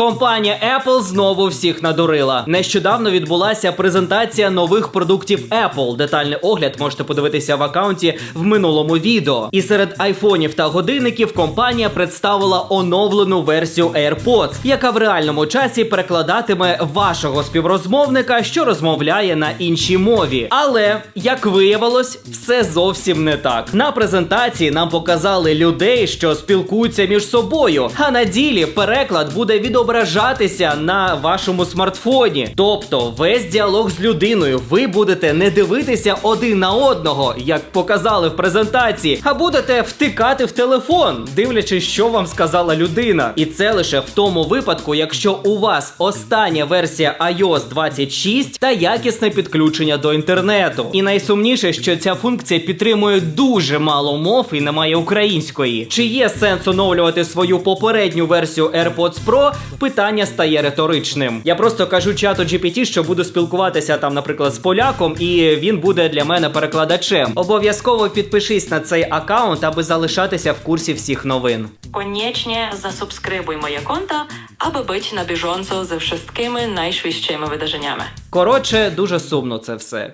Компанія Apple знову всіх надурила. Нещодавно відбулася презентація нових продуктів Apple. Детальний огляд можете подивитися в аккаунті в минулому відео. І серед айфонів та годинників компанія представила оновлену версію AirPods, яка в реальному часі перекладатиме вашого співрозмовника, що розмовляє на іншій мові. Але як виявилось, все зовсім не так. На презентації нам показали людей, що спілкуються між собою, а на ділі переклад буде відображатися на вашому смартфоні. Тобто, весь діалог з людиною ви будете не дивитися один на одного, як показали в презентації, а будете втикати в телефон, дивлячись, що вам сказала людина. І це лише в тому випадку, якщо у вас остання версія iOS 26 та якісне підключення до інтернету. І найсумніше, що ця функція підтримує дуже мало мов і немає української. Чи є сенс оновлювати свою попередню версію AirPods Pro? Питання стає риторичним. Я просто кажу чату GPT, що буду спілкуватися там, наприклад, з поляком, і він буде для мене перекладачем. Обов'язково підпишись на цей аккаунт, аби залишатися в курсі всіх новин. Koniecznie zasubskrybuj moje konto, aby być na bieżąco ze wszystkimi najświeższymi wydarzeniami. Коротше, дуже сумно це все.